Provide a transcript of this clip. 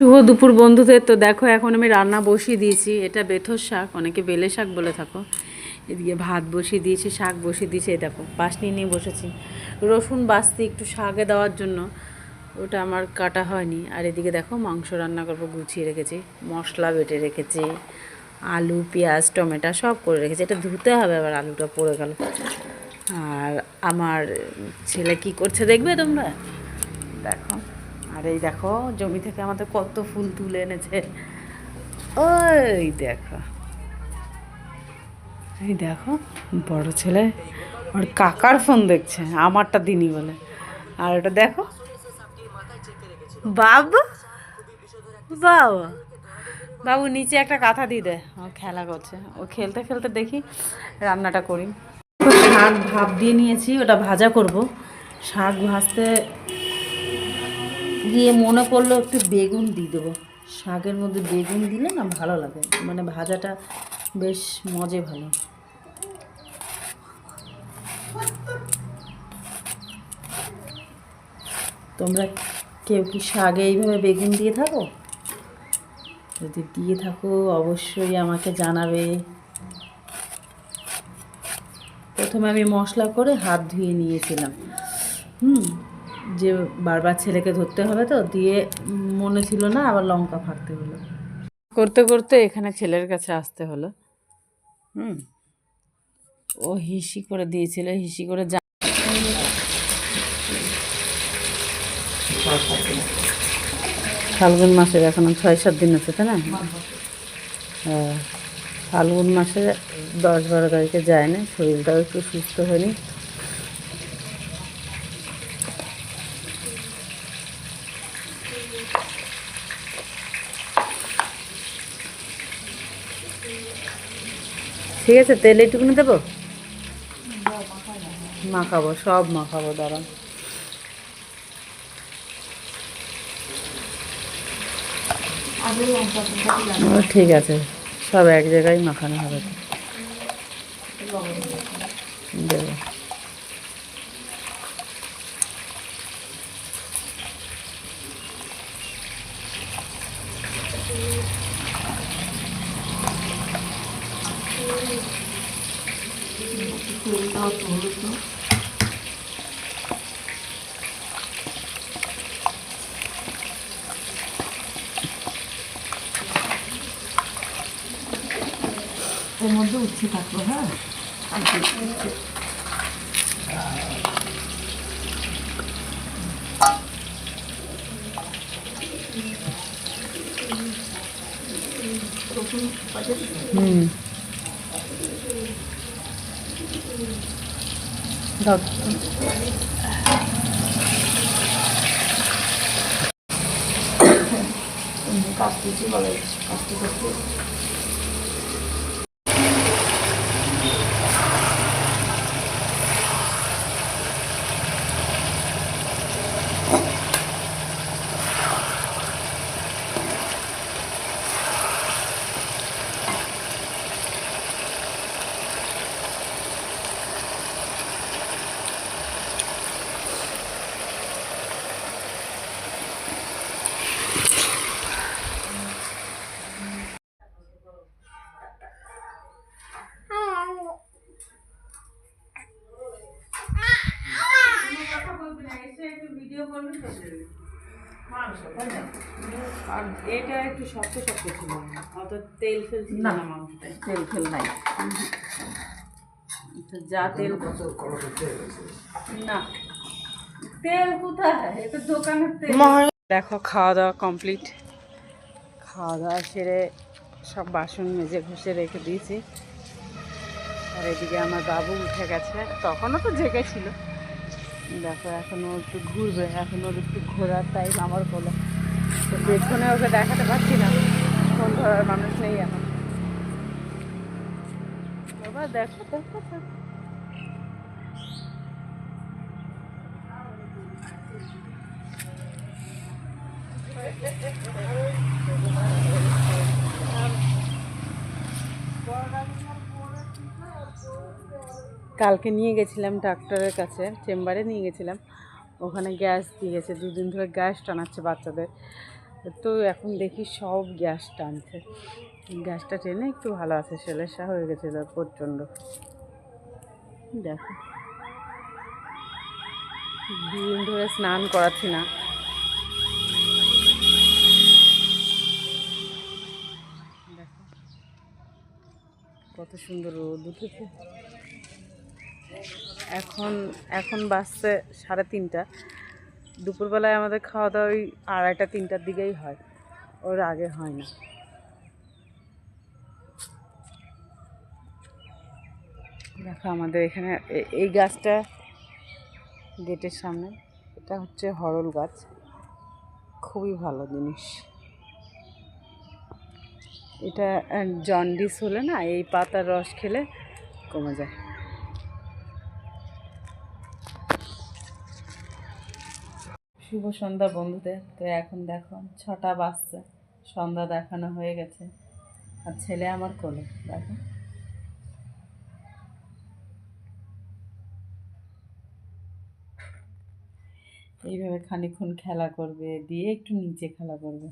শুভ দুপুর বন্ধুদের। তো দেখো, এখন আমি রান্না বসিয়ে দিয়েছি। এটা বেথর শাক, অনেকে বেলে শাক বলে থাকো। এদিকে ভাত বসিয়ে দিয়েছি, শাক বসিয়ে দিয়েছি। এই দেখো বাস নিয়ে নিয়ে বসেছি। রসুন বাস্তি একটু শাকে দেওয়ার জন্য, ওটা আমার কাটা হয়নি। আর এদিকে দেখো, মাংস রান্না করব, গুছিয়ে রেখেছি। মশলা বেটে রেখেছি, আলু, পেঁয়াজ, টমেটো সব করে রেখেছি। এটা ধুতে হবে, আবার আলুটা পড়ে গেল। আর আমার ছেলে কি করছে দেখবে তোমরা? দেখো। আর এই দেখো, জমি থেকে আমাদের কত ফুল তুলে এনেছে। ওই দেখো। এই দেখো, বড় ছেলে ওর কাকার ফোন দেখছে, আমারটা দিনই বলে। আর ওটা দেখো, বাবু, বাবা, বাবু, নিচে একটা কাঁথা দিয়ে দেয় ও খেলা করছে। ও খেলতে খেলতে দেখি রান্নাটা করি। শাক ভাপ দিয়ে নিয়েছি, ওটা ভাজা করব। শাক ভাজতে গিয়ে মনে করল একটু বেগুন দিয়ে দেবো। শাকের মধ্যে বেগুন দিলে না ভালো লাগে। মানে ভাজাটা বেশ মজে ভালো। তোমরা কেউ কি শাকে এইভাবে বেগুন দিয়ে থাকো? যদি দিয়ে থাকো, অবশ্যই আমাকে জানাবে। প্রথমে আমি মশলা করে হাত ধুয়ে নিয়েছিলাম। হুম। যে বারবার ছেলেকে ধরতে হবে তো, দিয়ে মনে ছিল না আবার লঙ্কা ফাটতে হলো। করতে করতে এখানে ছেলের কাছে আসতে হলো। হুম। ও হিসি করে দিয়েছিল, হিসি করে যা ফাল্গুন মাসের এখনও ছয় সাত দিন আছে, তাই না? ফাল্গুন মাসে দশ বারো তারিখে যায় না, শরীরটাও একটু সুস্থ হয়নি। ঠিক আছে, তেল এইটুকুনি দেবো? মাখাবো, সব মাখাবো দাঁড়ান ঠিক আছে, সব এক জায়গায় মাখানো হবে। দেবো। 둘다 돌고 오늘도 우치 갖고 하. 안돼 우치. 음. দাও কাটতেছি বলে? আর এটা একটু শক্ত শক্ত ছিল। অত তেল ফেল ছিল না মাংসটায়। তেল ফেল নাই। যা তেল না। তেল কোথায়? এটা দোকানের তেল। দেখো খাওয়া দাওয়া কমপ্লিট। খাওয়া দাওয়া সেরে সব বাসন মেজে ঘষে রেখে দিয়েছি। আর এদিকে আমার বাবু উঠে গেছে। তখনও তো জেগেছিল দেখো এখনও একটু ঘুরবে, এখন ওর একটু ঘোরার টাইম আমার কোলে তো পেছনে ওকে দেখাতে পারছি না, ফোন ধরার মানুষ নেই এখন বাবা, দেখো দেখো দেখো। কালকে নিয়ে গেছিলাম ডাক্তারের কাছে, চেম্বারে নিয়ে গেছিলাম। ওখানে গ্যাস দিয়ে গেছে দুদিন ধরে গ্যাস টানাচ্ছে বাচ্চাদের। তো এখন দেখি সব গ্যাস টানছে। গ্যাসটা টেনে একটু ভালো আছে, সেলেসা হয়ে গেছিল প্রচণ্ড। দেখো। দুদিন ধরে স্নান করাচ্ছি না। কত সুন্দর রোদ উঠেছে। এখন এখন বাজছে সাড়ে তিনটা। দুপুরবেলায় আমাদের খাওয়া দাওয়া ওই আড়াইটা, তিনটার দিকেই হয়। ওর আগে হয় না। দেখো আমাদের এখানে এই গাছটা গেটের সামনে। এটা হচ্ছে হরল গাছ। খুবই ভালো জিনিস। এটা জন্ডিস হলে না এই পাতার রস খেলে কমে যায়। শুভ সন্ধ্যা বন্ধুদের। তো এখন দেখো, ছটা বাজছে, সন্ধ্যা দেখানো হয়ে গেছে। আর ছেলে আমার কোলে, দেখো। এইভাবে খানিক্ষণ খেলা করবে, দিয়ে একটু নিচে খেলা করবে।